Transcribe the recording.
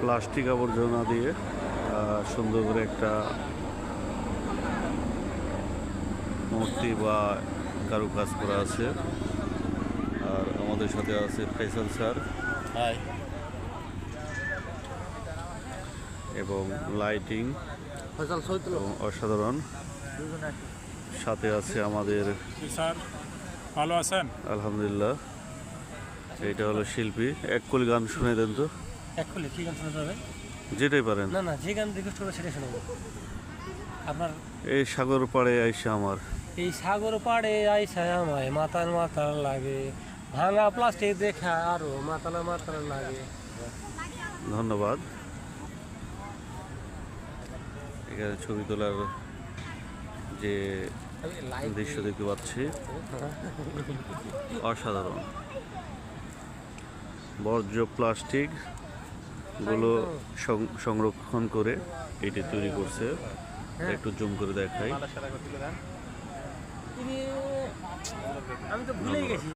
Plastic আবর্জনা দিয়ে সুন্দর করে একটা মূর্তি বা কারুকাজ করা আছে। আর আমাদের সাথে আছে ফেসাল স্যার। হাই। এবং লাইটিং। অসাধারণ। সাথে আছে আমাদের স্যার ভালো আছেন? আলহামদুলিল্লাহ। এটা হলো শিল্পী। এক কলি গান শুনে দেন তো। অ্যাকচুয়ালি কি গান শোনাতে হবে? যেটাই পারেন। না না যে গান রিকোয়েস্ট করবে সেটা শোনাবো। আপনার? এই সাগর পাড়ে আইসা আমার। এই সাগর পাড়ে আইসায় আমায় মাতাল মাতাল লাগে। ভাঙা প্লাস্টিক দেখা আরও মাতাল মাতাল লাগে। ধন্যবাদ। এখানে ছবি তোলার যে দৃশ্য দেখতে পাচ্ছি। অসাধারণ। বর্জ্য প্লাস্টিকগুলো সং- সংরক্ষণ করে এটি তৈরি করছে। একটু জুম করে দেখাই। আমি তো ভুলেই গেছি।